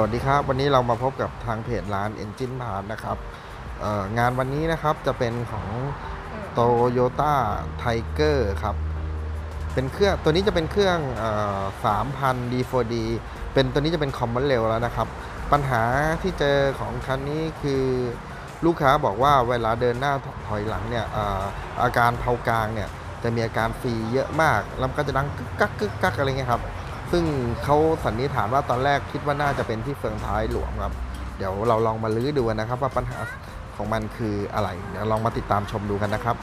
สวัสดีครับ วันนี้เรามาพบกับทางเพจร้าน Engine p a r t นะครับงานวันนี้นะครับจะเป็นของ Toyota Tiger ครับ เป็นเครื่องตัวนี้จะเป็นเครื่องออ3,000 D4D เป็นตัวนี้จะเป็นคอมมอนเร็วแล้วนะครับ ปัญหาที่เจอของคันนี้คือลูกค้าบอกว่าเวลาเดินหน้าถอยหลังเนี่ยออาการเผากลางเนี่ยจะมีอาการฟรีเยอะมาก แล้วมันก็จะดังกึกกักกึกกักอะไรเงี้ยครับ ซึ่งเขาสันนิษฐานว่าตอนแรกคิดว่าน่าจะเป็นที่เฟืองท้ายหลวมครับ เดี๋ยวเราลองมาลื้อดูนะครับว่าปัญหาของมันคืออะไร เดี๋ยวลองมาติดตามชมดูกันนะครับ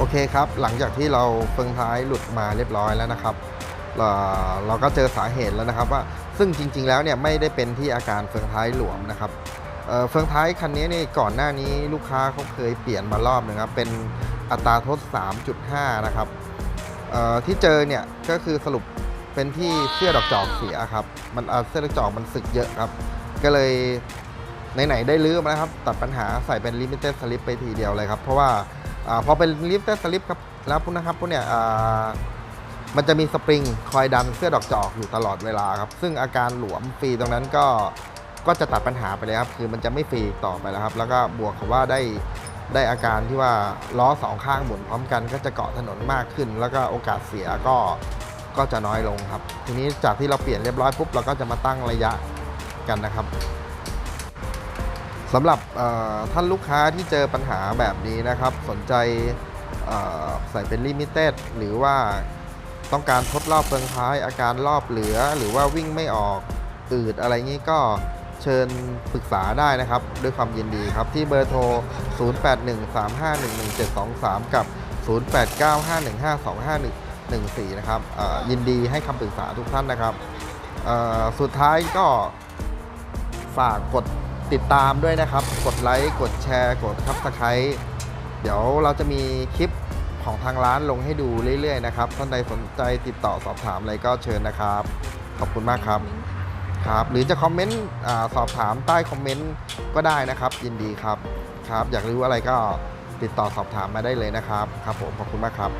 โอเคครับ หลังจากที่เราเฟืองท้ายหลุดมาเรียบร้อยแล้วนะครับเราเราก็เจอสาเหตุแล้วนะครับว่าซึ่งจริง ๆ แล้วเนี่ยไม่ได้เป็นที่อาการเฟืองท้ายหลวมนะครับเฟืองท้ายคันนี้นี่ก่อนหน้านี้ลูกค้าเขาเคยเปลี่ยนมารอบหนึงครับเป็นอัตราทด 3.5 นะครับที่เจอเนี่ยก็คือสรุปเป็นที่เสื้อดอกจอกเสียครับมันเสื้อดอกจอกมันสึกเยอะครับ ก็เลยไหนๆได้ลื้อมาแล้วครับ ตัดปัญหาใส่เป็นลิมิเต็ดสลิปไปทีเดียวเลยครับ เพราะว่า พอเป็นลิฟต์สลิปครับแล้วพวกนะครับพวกเนี่ยมันจะมีสปริงคอยดันเสื้อดอกจอกอยู่ตลอดเวลาครับ ซึ่งอาการหลวมฟรีตรงนั้นก็ก็จะตัดปัญหาไปเลยครับ คือมันจะไม่ฟรีต่อไปแล้วครับ แล้วก็บวกกับว่าได้ได้อาการที่ว่าล้อสองข้างหมุนพร้อมกันก็จะเกาะถนนมากขึ้น แล้วก็โอกาสเสียก็ก็จะน้อยลงครับ ทีนี้จากที่เราเปลี่ยนเรียบร้อยปุ๊บเราก็จะมาตั้งระยะกันนะครับ สำหรับท่านลูกค้าที่เจอปัญหาแบบนี้นะครับ สนใจใส่เป็นลิมิเต็ดหรือว่าต้องการทดรอบเฟืองท้าย อาการรอบเหลือ หรือว่าวิ่งไม่ออกอืดอะไรงี้ก็เชิญปรึกษาได้นะครับ ด้วยความยินดีครับ ที่เบอร์โทร 0813511723 กับ 0895152514 นะครับยินดีให้คำปรึกษาทุกท่านนะครับ สุดท้ายก็ฝากกด ติดตามด้วยนะครับ กดไลค์ กดแชร์ กดคับสไครต์เดี๋ยวเราจะมีคลิปของทางร้านลงให้ดูเรื่อยๆนะครับท่านใดสนใจติดต่อสอบถามอะไรก็เชิญนะครับ ขอบคุณมากครับครับ หรือจะคอมเมนต์สอบถามใต้คอมเมนต์ก็ได้นะครับ ยินดีครับครับ อยากรู้อะไรก็ติดต่อสอบถามมาได้เลยนะครับ ครับผมขอบคุณมากครับ